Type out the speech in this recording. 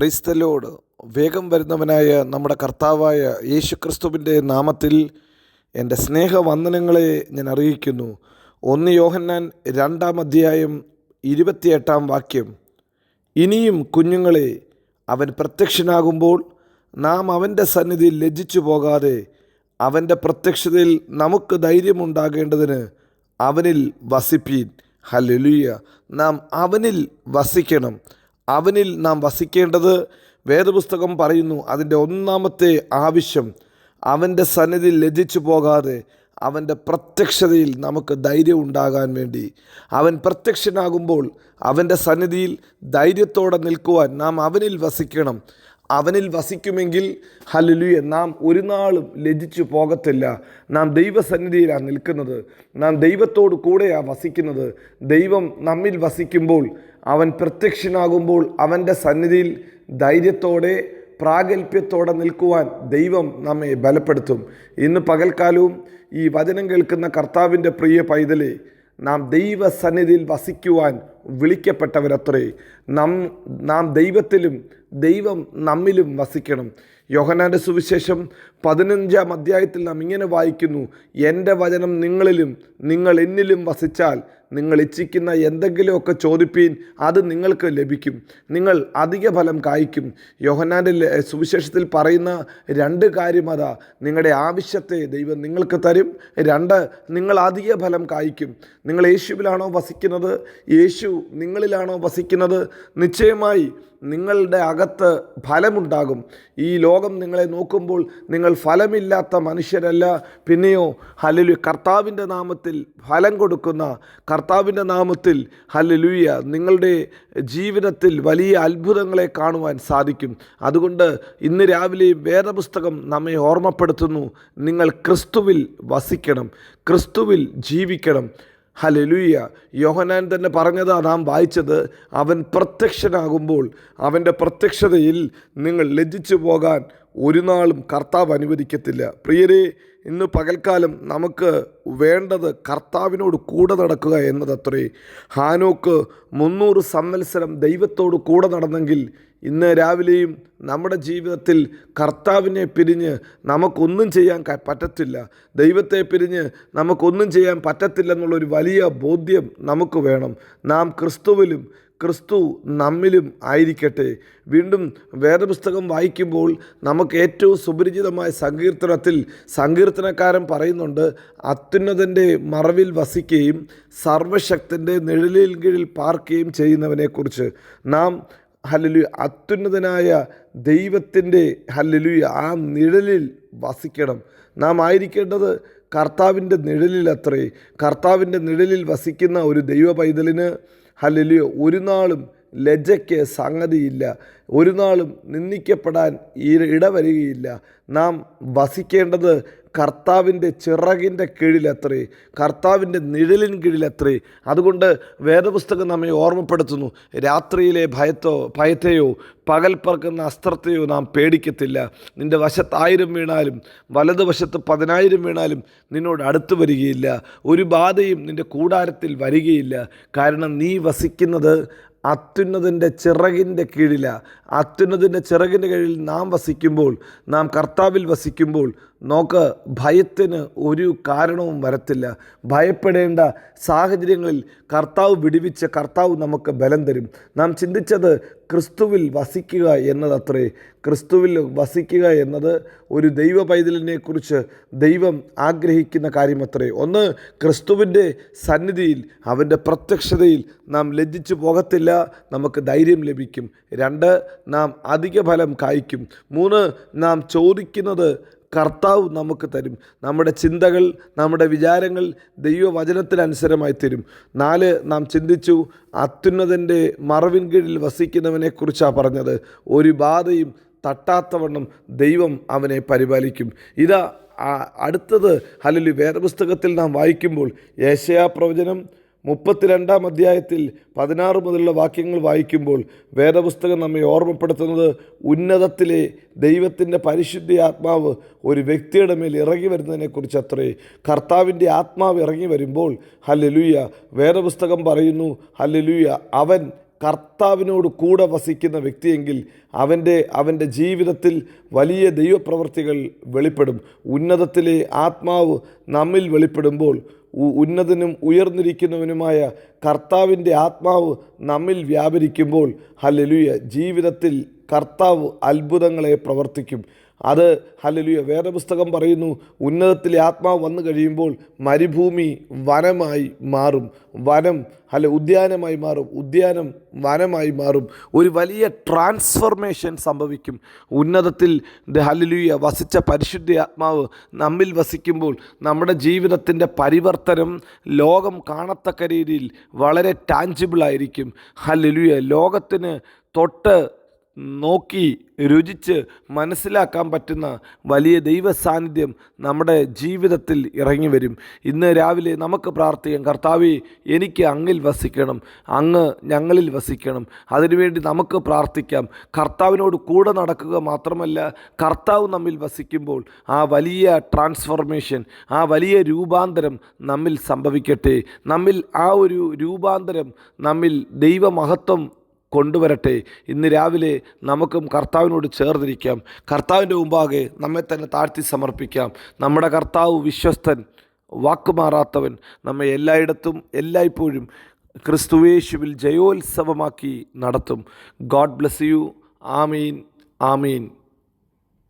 ക്രൈസ്തലോട് വേഗം വരുന്നവനായ നമ്മുടെ കർത്താവായ യേശുക്രിസ്തുവിന്റെ നാമത്തിൽ എന്റെ സ്നേഹവന്ദനങ്ങളെ ഞാൻ അറിയിക്കുന്നു. ഒന്ന് യോഹന്നാൻ രണ്ടാം അധ്യായം ഇരുപത്തിയെട്ടാം വാക്യം. ഇനിയും കുഞ്ഞുങ്ങളെ അവൻ പ്രത്യക്ഷനാകുമ്പോൾ നാം അവന്റെ സന്നിധിയിൽ ലജ്ജിച്ചു പോകാതെ അവന്റെ പ്രത്യക്ഷതയിൽ നമുക്ക് ധൈര്യമുണ്ടാകേണ്ടതിന് അവനിൽ വസിപ്പീൻ. ഹല്ലേലൂയ. നാം അവനിൽ വസിക്കണം. അവനിൽ നാം വസിക്കേണ്ടത് വേദപുസ്തകം പറയുന്നു അതിന്റെ ഒന്നാമത്തെ ആവശ്യം അവന്റെ സന്നിധി ലജിച്ചു പോകാതെ അവന്റെ പ്രത്യക്ഷതയിൽ നമുക്ക് ധൈര്യം ഉണ്ടാകാൻ വേണ്ടി. അവൻ പ്രത്യക്ഷനാകുമ്പോൾ അവന്റെ സന്നിധിയിൽ ധൈര്യത്തോടെ നിൽക്കുവാൻ നാം അവനിൽ വസിക്കണം. അവനിൽ വസിക്കുമെങ്കിൽ ഹലുലുയ നാം ഒരു നാളും ലജിച്ചു പോകത്തില്ല. നാം ദൈവസന്നിധിയിലാണ് നിൽക്കുന്നത്. നാം ദൈവത്തോട് കൂടെയാണ് വസിക്കുന്നത്. ദൈവം നമ്മിൽ വസിക്കുമ്പോൾ അവൻ പ്രത്യക്ഷനാകുമ്പോൾ അവന്റെ സന്നിധിയിൽ ധൈര്യത്തോടെ പ്രാഗൽഭ്യത്തോടെ നിൽക്കുവാൻ ദൈവം നമ്മെ ബലപ്പെടുത്തും. ഇന്ന് പകൽക്കാലവും ഈ വചനം കേൾക്കുന്ന കർത്താവിന്റെ പ്രിയ പൈതലെ നാം ദൈവസന്നിധിയിൽ വസിക്കുവാൻ വിളിക്കപ്പെട്ടവരത്രേ. നം നാം ദൈവത്തിലും ദൈവം നമ്മിലും വസിക്കണം. യോഹനാന്റെ സുവിശേഷം പതിനഞ്ചാം അധ്യായത്തിൽ നാം ഇങ്ങനെ വായിക്കുന്നു എന്റെ വചനം നിങ്ങളിലും നിങ്ങൾ എന്നിലും വസിച്ചാൽ നിങ്ങൾ ഇച്ഛിക്കുന്ന എന്തെങ്കിലുമൊക്കെ ചോദിപ്പീൻ അത് നിങ്ങൾക്ക് ലഭിക്കും. നിങ്ങൾ അധിക ഫലം കായ്ക്കും. യോഹനാന്റെ സുവിശേഷത്തിൽ പറയുന്ന രണ്ട് കാര്യം അതാ നിങ്ങളുടെ ആവശ്യത്തെ ദൈവം നിങ്ങൾക്ക് തരും രണ്ട് നിങ്ങൾ അധിക ഫലം കായ്ക്കും. നിങ്ങൾ യേശുവിലാണോ വസിക്കുന്നത്? യേശു നിങ്ങളിലാണോ വസിക്കുന്നത്? നിശ്ചയമായി നിങ്ങളുടെ അകത്ത് ഫലമുണ്ടാകും. ഈ ലോകം നിങ്ങളെ നോക്കുമ്പോൾ നിങ്ങൾ ഫലമില്ലാത്ത മനുഷ്യരല്ല. പിന്നെയോ ഹലലു കർത്താവിന്റെ നാമത്തിൽ ഫലം കൊടുക്കുന്ന കർത്താവിന്റെ നാമത്തിൽ ഹലലുയ നിങ്ങളുടെ ജീവിതത്തിൽ വലിയ അത്ഭുതങ്ങളെ കാണുവാൻ സാധിക്കും. അതുകൊണ്ട് ഇന്ന് രാവിലെ വേദപുസ്തകം നമ്മെ ഓർമ്മപ്പെടുത്തുന്നു. നിങ്ങൾ ക്രിസ്തുവിൽ വസിക്കണം. ക്രിസ്തുവിൽ ജീവിക്കണം. ഹലലുയ്യ യോഹനാൻ തന്നെ പറഞ്ഞതാ നാം വായിച്ചത്. അവൻ പ്രത്യക്ഷനാകുമ്പോൾ അവന്റെ പ്രത്യക്ഷതയിൽ നിങ്ങൾ ലജ്ജിച്ചു പോകാൻ ഒരു നാളും കർത്താവ് അനുവദിക്കത്തില്ല. പ്രിയരെ ഇന്ന് പകൽക്കാലം നമുക്ക് വേണ്ടത് കർത്താവിനോട് കൂടെ നടക്കുക എന്നതത്രേ. ഹാനോക്ക് മുന്നൂറ് സംവത്സരം ദൈവത്തോട് കൂടെ നടന്നെങ്കിൽ ഇന്ന് രാവിലെയും നമ്മുടെ ജീവിതത്തിൽ കർത്താവിനെ പിരിഞ്ഞ് നമുക്കൊന്നും ചെയ്യാൻ പറ്റത്തില്ല. ദൈവത്തെ പിരിഞ്ഞ് നമുക്കൊന്നും ചെയ്യാൻ പറ്റത്തില്ലെന്നുള്ളൊരു വലിയ ബോധ്യം നമുക്ക് വേണം. നാം ക്രിസ്തുവിലും ക്രിസ്തു നമ്മിലും ആയിരിക്കട്ടെ. വീണ്ടും വേദപുസ്തകം വായിക്കുമ്പോൾ നമുക്ക് ഏറ്റവും സുപരിചിതമായ സങ്കീർത്തനത്തിൽ സങ്കീർത്തനക്കാരൻ പറയുന്നുണ്ട് അത്യുന്നതന്റെ മറവിൽ വസിക്കുകയും സർവശക്തന്റെ നിഴലിൽ കീഴിൽ പാർക്കുകയും ചെയ്യുന്നവനെക്കുറിച്ച്. നാം ഹല്ലലു അത്യുന്നതനായ ദൈവത്തിന്റെ ഹല്ലലു ആ നിഴലിൽ വസിക്കണം. നാം ആയിരിക്കേണ്ടത് കർത്താവിന്റെ നിഴലിൽ അത്രേ കർത്താവിന്റെ നിഴലിൽ വസിക്കുന്ന ഒരു ദൈവ പൈതലിന് ഹല്ലലു ഒരു നാളും ലജ്ജയ്ക്ക് സംഗതിയില്ല. ഒരു നാളും നിന്ദിക്കപ്പെടാൻ ഇടവരികയില്ല. നാം വസിക്കേണ്ടത് കർത്താവിന്റെ ചിറകിന്റെ കീഴിലത്രേ കർത്താവിന്റെ നിഴലിൻ കീഴിലത്രേ. അതുകൊണ്ട് വേദപുസ്തകം നമ്മെ ഓർമ്മപ്പെടുത്തുന്നു. രാത്രിയിലെ ഭയത്തോ ഭയത്തെയോ പകൽ പറക്കുന്ന അസ്ത്രത്തെയോ നാം പേടിക്കത്തില്ല. നിന്റെ വശത്ത് ആയിരം വീണാലും വലതുവശത്ത് പതിനായിരം വീണാലും നിന്നോട് അടുത്ത് വരികയില്ല. ഒരു ബാധയും നിന്റെ കൂടാരത്തിൽ വരികയില്ല. കാരണം നീ വസിക്കുന്നത് അത്യുന്നതിന്റെ ചിറകിന്റെ കീഴിലാണ് അത്യുന്നതിന്റെ ചിറകിന്റെ കീഴിൽ നാം വസിക്കുമ്പോൾ നാം കർത്താവിൽ വസിക്കുമ്പോൾ നോക്ക് ഭയത്തിന് ഒരു കാരണവും വരത്തില്ല. ഭയപ്പെടേണ്ട സാഹചര്യങ്ങളിൽ കർത്താവ് വിടുവിച്ച കർത്താവ് നമുക്ക് ബലം തരും. നാം ചിന്തിച്ചത് ക്രിസ്തുവിൽ വസിക്കുക എന്നതത്രേ. ക്രിസ്തുവിൽ വസിക്കുക എന്നത് ഒരു ദൈവ പൈതലിനെക്കുറിച്ച് ദൈവം ആഗ്രഹിക്കുന്ന കാര്യമത്രേ. ഒന്ന് ക്രിസ്തുവിന്റെ സന്നിധിയിൽ അവന്റെ പ്രത്യക്ഷതയിൽ നാം ലജ്ജിച്ചു പോകത്തില്ല നമുക്ക് ധൈര്യം ലഭിക്കും. രണ്ട് നാം അധിക ഫലം കായ്ക്കും. മൂന്ന് നാം ചോദിക്കുന്നത് കർത്താവ് നമുക്ക് തരും. നമ്മുടെ ചിന്തകൾ നമ്മുടെ വിചാരങ്ങൾ ദൈവവചനത്തിനനുസരമായി തരും. നാല് നാം ചിന്തിച്ചു അത്യുന്നതന്റെ മറവിൻ കീഴിൽ വസിക്കുന്നവനെക്കുറിച്ചാണ് പറഞ്ഞത്. ഒരു ബാധയും തട്ടാത്തവണ്ണം ദൈവം അവനെ പരിപാലിക്കും. ഇതാ അടുത്തത് അല്ലെങ്കിൽ വേദപുസ്തകത്തിൽ നാം വായിക്കുമ്പോൾ ഏഷ്യാ പ്രവചനം മുപ്പത്തിരണ്ടാം അധ്യായത്തിൽ പതിനാറ് മുതലുള്ള വാക്യങ്ങൾ വായിക്കുമ്പോൾ വേദപുസ്തകം നമ്മെ ഓർമ്മപ്പെടുത്തുന്നത് ഉന്നതത്തിലെ ദൈവത്തിന്റെ പരിശുദ്ധ ആത്മാവ് ഒരു വ്യക്തിയുടെ മേൽ ഇറങ്ങി വരുന്നതിനെക്കുറിച്ച് അത്രേ കർത്താവിന്റെ ആത്മാവ് ഇറങ്ങി വരുമ്പോൾ ഹല്ലലുയ വേദപുസ്തകം പറയുന്നു ഹല്ലലുയ അവൻ കർത്താവിനോട് കൂടെ വസിക്കുന്ന വ്യക്തിയെങ്കിൽ അവന്റെ അവന്റെ ജീവിതത്തിൽ വലിയ ദൈവപ്രവൃത്തികൾ വെളിപ്പെടും. ഉന്നതത്തിലെ ആത്മാവ് നമ്മിൽ വെളിപ്പെടുമ്പോൾ ഉന്നതനും ഉയർന്നിരിക്കുന്നവനുമായ കർത്താവിന്റെ ആത്മാവ് നമ്മിൽ വ്യാപരിക്കുമ്പോൾ ഹല്ലേലൂയ ജീവിതത്തിൽ കർത്താവ് അത്ഭുതങ്ങളെ പ്രവർത്തിക്കും. അത് ഹല്ലേലൂയ വേദപുസ്തകം പറയുന്നു ഉന്നതത്തിലെ ആത്മാവ് വന്നു കഴിയുമ്പോൾ മരുഭൂമി വനമായി മാറും. വനം അല്ല ഉദ്യാനമായി മാറും. ഉദ്യാനം വനമായി മാറും. ഒരു വലിയ ട്രാൻസ്ഫർമേഷൻ സംഭവിക്കും. ഉന്നതത്തിൽ ദ ഹല്ലേലൂയ വസിച്ച പരിശുദ്ധ ആത്മാവ് നമ്മിൽ വസിക്കുമ്പോൾ നമ്മുടെ ജീവിതത്തിന്റെ പരിവർത്തനം ലോകം കാണത്തക്ക രീതിയിൽ വളരെ ടാഞ്ചിബിളായിരിക്കും ഹല്ലേലൂയ ലോകത്തിന് തൊട്ട് നോക്കി രുചിച്ച് മനസ്സിലാക്കാൻ പറ്റുന്ന വലിയ ദൈവ സാന്നിധ്യം നമ്മുടെ ജീവിതത്തിൽ ഇറങ്ങി വരും. ഇന്ന് രാവിലെ നമുക്ക് പ്രാർത്ഥിക്കാം കർത്താവെ എനിക്ക് അങ്ങിൽ വസിക്കണം അങ്ങ് ഞങ്ങളിൽ വസിക്കണം. അതിനുവേണ്ടി നമുക്ക് പ്രാർത്ഥിക്കാം. കർത്താവിനോട് കൂടെ നടക്കുക മാത്രമല്ല കർത്താവ് നമ്മിൽ വസിക്കുമ്പോൾ ആ വലിയ ട്രാൻസ്ഫോർമേഷൻ ആ വലിയ രൂപാന്തരം നമ്മിൽ സംഭവിക്കട്ടെ. നമ്മിൽ ആ ഒരു രൂപാന്തരം നമ്മിൽ ദൈവമഹത്വം കൊണ്ടുവരട്ടെ. ഇന്ന് രാവിലെ നമുക്കും കർത്താവിനോട് ചേർന്നിരിക്കാം. കർത്താവിന്റെ മുമ്പാകെ നമ്മെ തന്നെ താഴ്ത്തി സമർപ്പിക്കാം. നമ്മുടെ കർത്താവ് വിശ്വസ്തൻ വാക്കുമാറാത്തവൻ നമ്മെ എല്ലായിടത്തും എല്ലായ്പ്പോഴും ക്രിസ്തുവേശുവിൽ ജയോത്സവമാക്കി നടത്തും. God bless you. Amin. Amin.